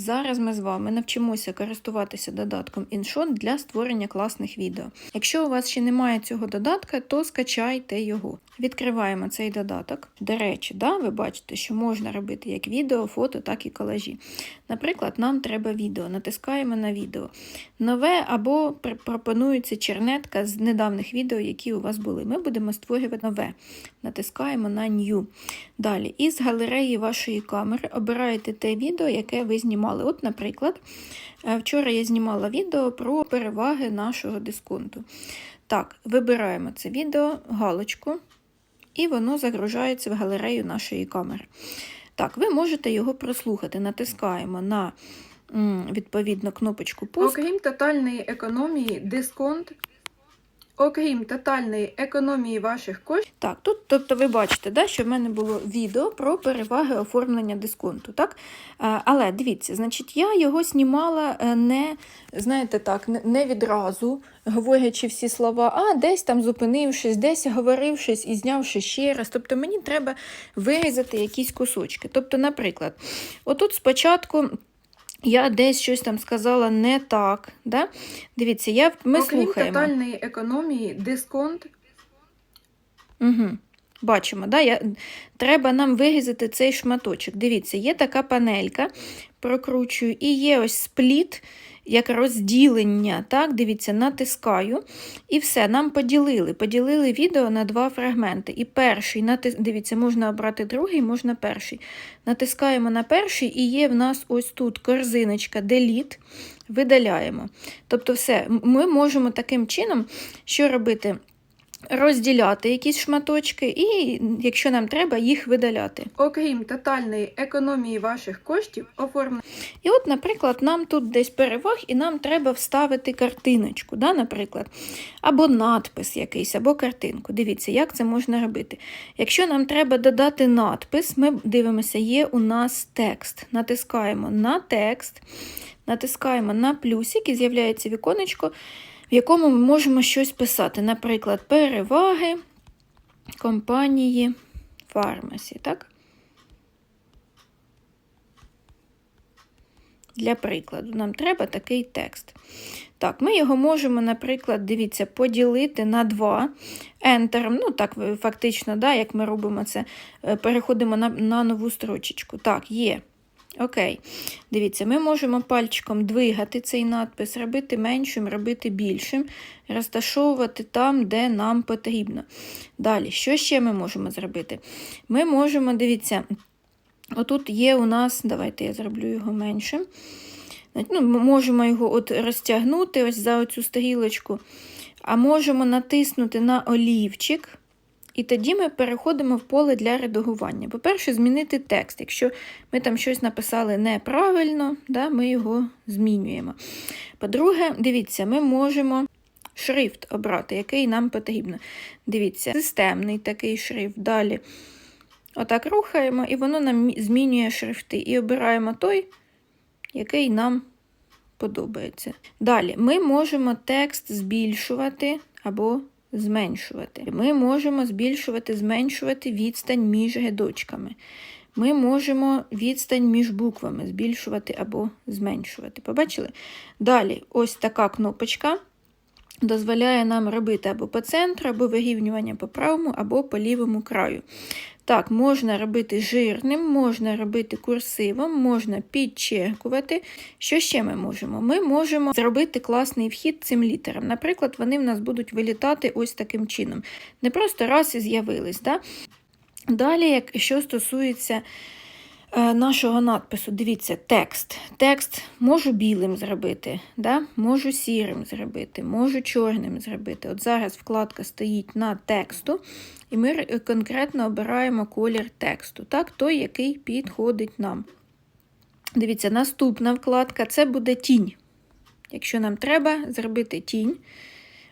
Зараз ми з вами навчимося користуватися додатком InShot для створення класних відео. Якщо у вас ще немає цього додатка, то скачайте його. Відкриваємо цей додаток. До речі, да, ви бачите, що можна робити як відео, фото, так і колажі. Наприклад, нам треба відео, натискаємо на відео. Нове або пропонується чернетка з недавніх відео, які у вас були. Ми будемо створювати нове. Натискаємо на New. Далі, із галереї вашої камери обираєте те відео, яке ви знімали. От, наприклад, е, вчора я знімала відео про переваги нашого дисконту. Так, вибираємо це відео, галочку, і воно загружається в галерею нашої камери. Так, ви можете його прослухати. Натискаємо на відповідно кнопочку пуск. Окрім тотальної економії, дисконт. Окрім тотальної економії ваших коштів, Так, тут, тобто ви бачите, да, що в мене було відео про переваги оформлення дисконту. Так? Е, Але дивіться, значить, я його знімала е, не, знаєте так, не- не відразу, говорячи всі слова, а десь там зупинившись, десь говорившись і знявши ще раз. Тобто мені треба вирізати якісь кусочки. Тобто, наприклад, отут спочатку. Я десь щось там сказала не так. Да? Дивіться, я, ми окрім слухаємо. тотальної економії, дисконт. Угу. Бачимо, да? Я... треба нам вирізати цей шматочок. Дивіться, є така панелька, прокручую, і є ось спліт, як розділення. Так, Дивіться, натискаю. І все, нам поділили. Поділили відео на два фрагменти. І перший, натис... дивіться, можна обрати другий, можна перший. Натискаємо на перший, і є в нас ось тут корзиночка Delete. Видаляємо. Тобто, все, ми можемо таким чином, що робити? Розділяти якісь шматочки, і, якщо нам треба, їх видаляти. Окрім тотальної економії ваших коштів, оформлення І от, наприклад, нам тут десь переваг, і нам треба вставити картиночку, да, наприклад, або надпис якийсь, або картинку. Дивіться, як це можна робити. Якщо нам треба додати надпис, ми дивимося, є у нас текст. Натискаємо на текст, натискаємо на плюсик і з'являється віконечко, в якому ми можемо щось писати. Наприклад, переваги компанії Фармасі. Так? Для прикладу, нам треба такий текст. Так, ми його можемо, наприклад, дивіться, поділити на 2 Enter. Ну, так, фактично, да, як ми робимо це, е, переходимо на, на нову строчечку. Так, є. Окей. Дивіться, ми можемо пальчиком двигати цей надпис, робити меншим, робити більшим, розташовувати там, де нам потрібно. Далі, що ще ми можемо зробити? Ми можемо, дивіться, отут є у нас, давайте я зроблю його меншим. Ну, ми можемо його от розтягнути ось за оцю стрілочку, а можемо натиснути на олівчик. І тоді ми переходимо в поле для редагування. По-перше, змінити текст. Якщо ми там щось написали неправильно, да, ми його змінюємо. По-друге, дивіться, ми можемо шрифт обрати, який нам потрібно. Дивіться, системний такий шрифт. Далі. Отак рухаємо, і воно нам змінює шрифти. І обираємо той, який нам подобається. Далі, ми можемо текст збільшувати або зменшувати. Ми можемо збільшувати, зменшувати відстань між рядочками. Ми можемо відстань між буквами збільшувати або зменшувати. Побачили? Далі, ось така кнопочка дозволяє нам робити або по центру, або вирівнювання по правому, або по лівому краю. Так, можна робити жирним, можна робити курсивом, можна підчеркувати. Що ще ми можемо? Ми можемо зробити класний вхід цим літерам. Наприклад, вони в нас будуть вилітати ось таким чином. Не просто раз і з'явились. Да? Далі, якщо стосується нашого надпису, дивіться, текст. Текст можу білим зробити, да? можу сірим зробити, можу чорним зробити. От зараз вкладка стоїть на тексту, і ми конкретно обираємо колір тексту, так? той, який підходить нам. Дивіться, наступна вкладка це буде тінь. Якщо нам треба зробити тінь.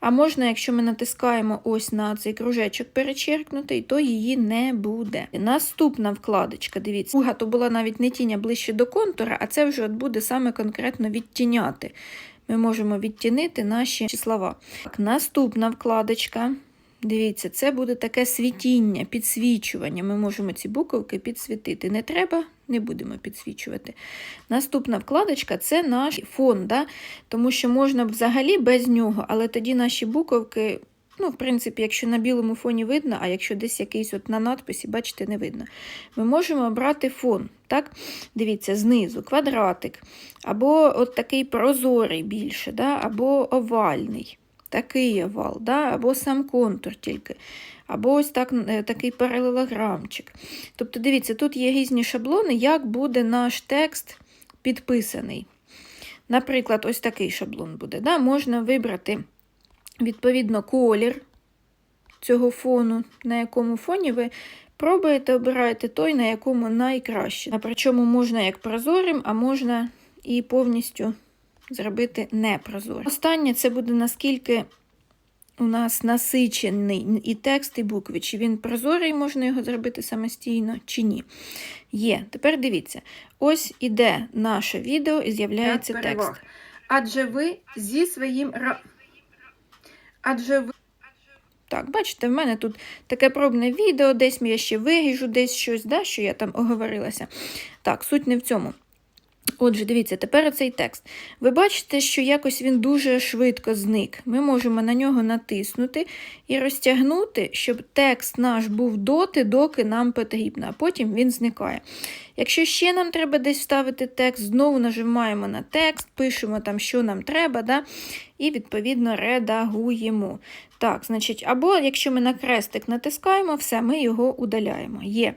А можна, якщо ми натискаємо ось на цей кружечок перечеркнутий, то її не буде. Наступна вкладочка, дивіться, друга то була навіть не тінь, а ближче до контура, а це вже от буде саме конкретно відтіняти. Ми можемо відтінити наші слова. Так, наступна вкладочка. Дивіться, це буде таке світіння, підсвічування. Ми можемо ці буковки підсвітити. Не треба не будемо підсвічувати. Наступна вкладочка це наш фон, да? тому що можна взагалі без нього, але тоді наші буковки, ну, в принципі, якщо на білому фоні видно, а якщо десь якийсь от на надписі, бачите, не видно. Ми можемо обрати фон. Так? Дивіться, знизу квадратик, або от такий прозорий більше, да? або овальний. Такий овал, да? або сам контур тільки, або ось так, е, такий паралелограмчик. Тобто, дивіться, тут є різні шаблони, як буде наш текст підписаний. Наприклад, ось такий шаблон буде. Да? Можна вибрати, відповідно, колір цього фону, на якому фоні ви пробуєте, обираєте той, на якому найкраще. Причому можна як прозорим, а можна і повністю зробити непрозорим. Останнє це буде наскільки у нас насичений і текст, і букви. Чи він прозорий, можна його зробити самостійно, чи ні. Є. Тепер дивіться, ось іде наше відео і з'являється текст. Адже ви зі своїм. Адже ви Так, бачите, в мене тут таке пробне відео, десь я ще виріжу, десь щось, да, що я там оговорилася. Так, суть не в цьому. Отже, дивіться, тепер цей текст. Ви бачите, що якось він дуже швидко зник. Ми можемо на нього натиснути і розтягнути, щоб текст наш був доти, доки нам потрібно, а потім він зникає. Якщо ще нам треба десь вставити текст, знову нажимаємо на текст, пишемо там, що нам треба, да, і відповідно редагуємо. Так, значить, або якщо ми на крестик натискаємо, все, ми його удаляємо. Є.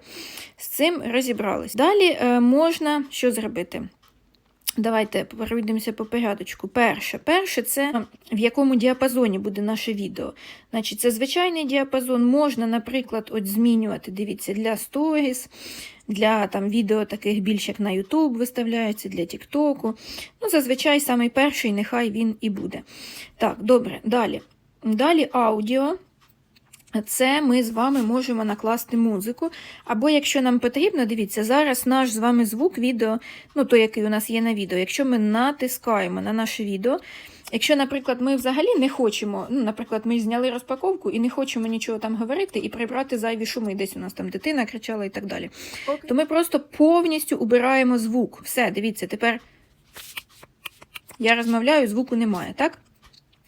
З цим розібрались. Далі е, можна що зробити? Давайте пройдемося по порядочку. Перше, перше це в якому діапазоні буде наше відео. Значить, це звичайний діапазон. Можна, наприклад, от змінювати, дивіться, для сторіс, для там, відео таких більш як на YouTube виставляються, для TikTok. Ну, зазвичай самий перший, нехай він і буде. Так, добре, далі. Далі аудіо. Це ми з вами можемо накласти музику. Або, якщо нам потрібно, дивіться, зараз наш з вами звук відео, ну той, який у нас є на відео, якщо ми натискаємо на наше відео, якщо, наприклад, ми взагалі не хочемо, ну, наприклад, ми зняли розпаковку і не хочемо нічого там говорити і прибрати зайві шуми, десь у нас там дитина кричала і так далі, то ми просто повністю убираємо звук. Все, дивіться, тепер я розмовляю, звуку немає, так?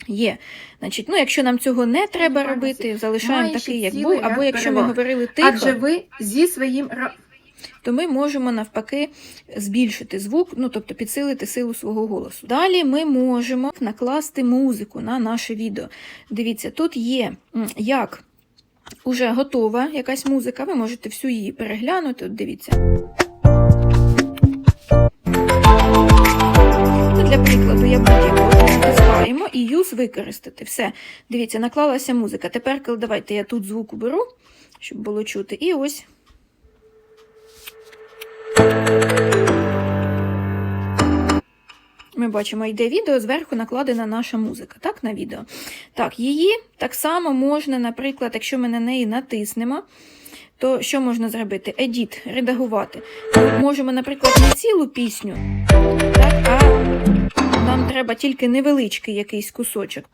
Є. Значить, ну, якщо нам цього не треба робити, залишаємо такий, як був, або якщо ми говорили тихо, адже ви зі своїм то ми можемо навпаки збільшити звук, ну тобто підсилити силу свого голосу. Далі ми можемо накласти музику на наше відео. Дивіться, тут є як уже готова якась музика, ви можете всю її переглянути. От дивіться. Це для прикладу я будь-яку натискаємо і юз використати. Все, дивіться, наклалася музика. Тепер давайте я тут звук уберу, щоб було чути. І ось. Ми бачимо, йде відео, зверху накладена наша музика, так, на відео. Так, її так само можна, наприклад, якщо ми на неї натиснемо, то що можна зробити? Едіт, редагувати. Ми можемо, наприклад, не цілу пісню, так, а нам треба тільки невеличкий якийсь кусочок.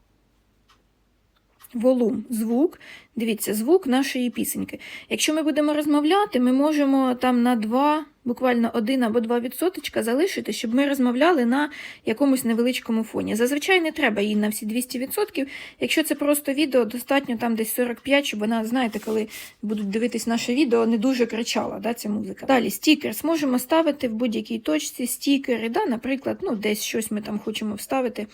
Волум, звук. Дивіться, звук нашої пісеньки. Якщо ми будемо розмовляти, ми можемо там на 2, буквально 1 або 2 відсоточка залишити, щоб ми розмовляли на якомусь невеличкому фоні. Зазвичай не треба її на всі 200%. Якщо це просто відео, достатньо там десь 45, щоб вона, знаєте, коли будуть дивитись наше відео, не дуже кричала да, ця музика. Далі стікерс можемо ставити в будь-якій точці стікери, да, наприклад, ну, десь щось ми там хочемо вставити.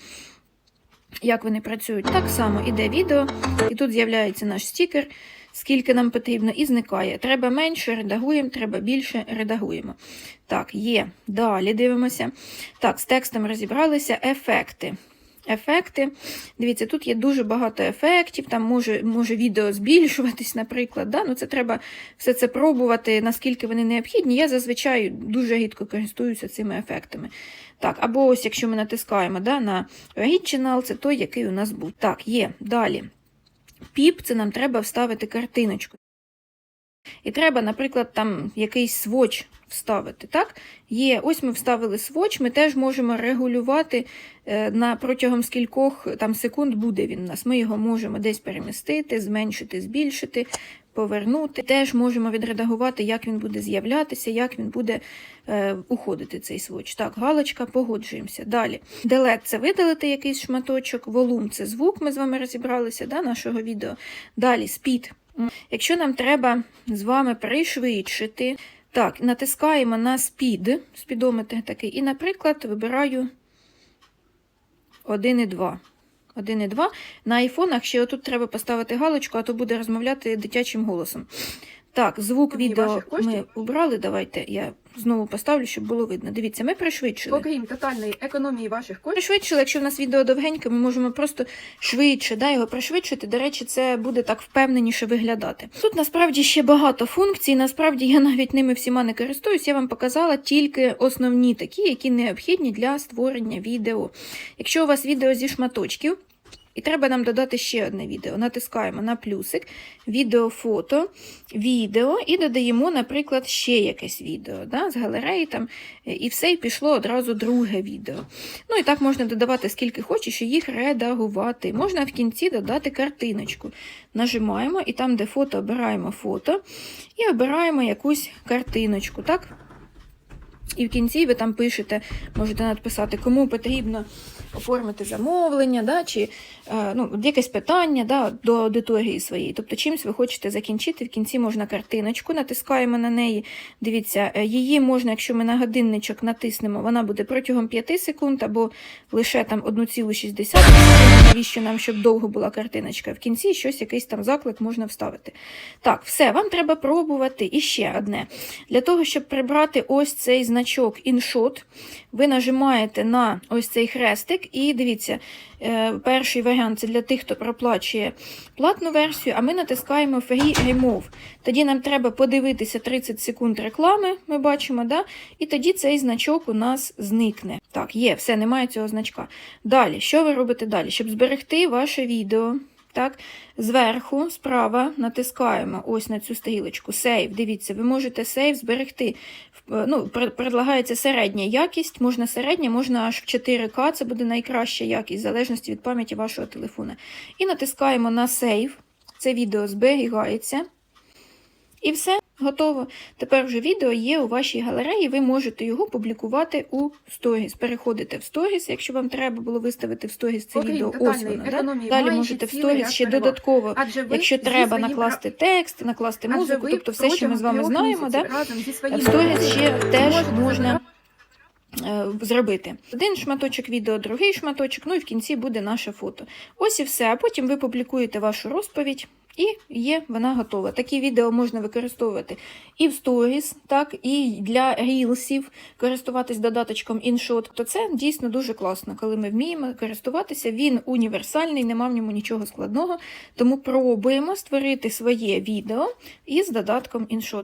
Як вони працюють, так само іде відео, і тут з'являється наш стікер, скільки нам потрібно, і зникає. Треба менше, редагуємо, треба більше, редагуємо. Так, є. Далі дивимося. Так, з текстом розібралися. Ефекти. Ефекти. Дивіться, тут є дуже багато ефектів, там може може відео збільшуватись, наприклад. Да? Ну, Це треба все це пробувати, наскільки вони необхідні. Я зазвичай дуже рідко користуюся цими ефектами. Так, або ось, якщо ми натискаємо да, на Original, це той, який у нас був. Так, є. Далі. Піп, це нам треба вставити картиночку. І треба, наприклад, там якийсь своч вставити. так? Є, ось ми вставили своч, ми теж можемо регулювати е, на протягом скількох там, секунд буде він у нас. Ми його можемо десь перемістити, зменшити, збільшити повернути. Теж можемо відредагувати, як він буде з'являтися, як він буде е, уходити цей сводч. Так, галочка, погоджуємося. Далі. Delete – це видалити якийсь шматочок, волум це звук, ми з вами розібралися да, нашого відео. Далі speed. Якщо нам треба з вами пришвидшити, так, натискаємо на спід, спідометр такий, і, наприклад, вибираю 1,2. 1,2. На айфонах ще отут треба поставити галочку, а то буде розмовляти дитячим голосом. Так, звук відео ми убрали. Давайте я знову поставлю, щоб було видно. Дивіться, ми пришвидшили. Окрім тотальної економії ваших коштів, Пришвидшили, якщо в нас відео довгеньке, ми можемо просто швидше да, його пришвидшити. До речі, це буде так впевненіше виглядати. Тут насправді ще багато функцій. Насправді я навіть ними всіма не користуюсь. Я вам показала тільки основні такі, які необхідні для створення відео. Якщо у вас відео зі шматочків. І треба нам додати ще одне відео. Натискаємо на плюсик, відео, фото, відео і додаємо, наприклад, ще якесь відео да, з галереї там, е, і все, і пішло одразу друге відео. Ну і так можна додавати скільки хочеш, і їх редагувати. Можна в кінці додати картиночку. Нажимаємо і там, де фото, обираємо фото і обираємо якусь картиночку. так? І в кінці ви там пишете, можете написати, кому потрібно оформити замовлення, да, чи е, ну, якесь питання да, до аудиторії своєї. Тобто, чимось ви хочете закінчити, в кінці можна картиночку, натискаємо на неї. Дивіться, е, її можна, якщо ми на годинничок натиснемо, вона буде протягом 5 секунд або лише там 1,6 секунд. Навіщо нам, щоб довго була картиночка? В кінці щось, якийсь там заклик можна вставити. Так, все, вам треба пробувати. І ще одне. Для того, щоб прибрати ось цей значок InShot, ви нажимаєте на ось цей хрестик, і дивіться, е, перший варіант це для тих, хто проплачує платну версію, а ми натискаємо Free Remove. Тоді нам треба подивитися 30 секунд реклами, ми бачимо, да? і тоді цей значок у нас зникне. Так, є, все, немає цього значка. Далі, що ви робите далі? Щоб зберегти ваше відео. Так, зверху, справа натискаємо ось на цю стрілочку. Сейв. Дивіться, ви можете сейв зберегти. Ну, предлагається середня якість, можна середня, можна аж в 4К, це буде найкраща якість, в залежності від пам'яті вашого телефона. І натискаємо на сейв. Це відео зберігається. І все, готово. Тепер вже відео є у вашій галереї, ви можете його публікувати у сторіс. Переходите в сторіс, якщо вам треба було виставити в сторіс це Окрім відео, ось воно. Да? Далі можете в сторіс ще додатково, адже ви якщо треба своїм накласти текст, накласти адже музику, тобто все, що ми з вами знаємо, да? в сторіс ще теж можна е, зробити. Один шматочок відео, другий шматочок, ну і в кінці буде наше фото. Ось і все. А потім ви публікуєте вашу розповідь. І є вона готова. Такі відео можна використовувати і в сторіс, так, і для рілсів, користуватись додаточком InShot. То це дійсно дуже класно, коли ми вміємо користуватися. Він універсальний, нема в ньому нічого складного. Тому пробуємо створити своє відео із додатком InShot.